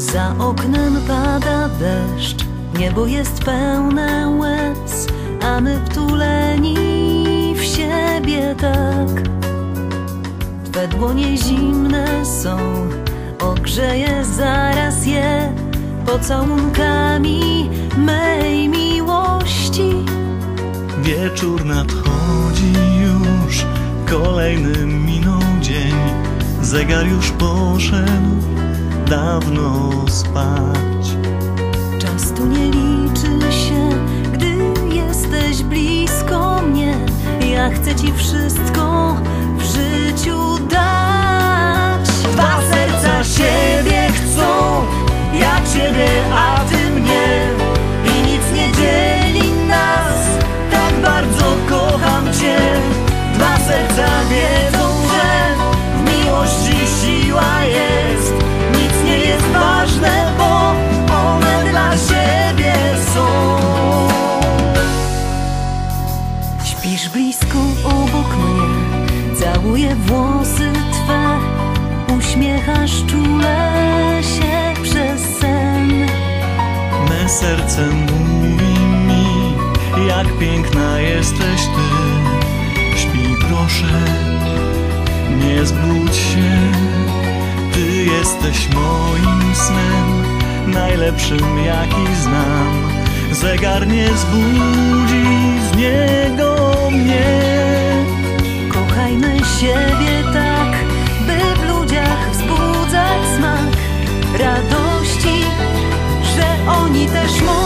Za oknem pada deszcz, niebo jest pełne łez, a my wtuleni w siebie tak. Twe dłonie zimne są, ogrzeję zaraz je pocałunkami mej miłości. Wieczór nadchodzi już, kolejny minął dzień, zegar już poszedł dawno spać. Czas tu nie liczy się, gdy jesteś blisko mnie. Ja chcę ci wszystko w życiu całuję włosy twe, uśmiechasz czule się przez sen. Me serce mówi mi, jak piękna jesteś ty. Śpi proszę, nie zbudź się. Ty jesteś moim snem, najlepszym jaki znam. Zegar nie zbudzi z niego Siebie tak, by w ludziach wzbudzać smak radości, że oni też mogą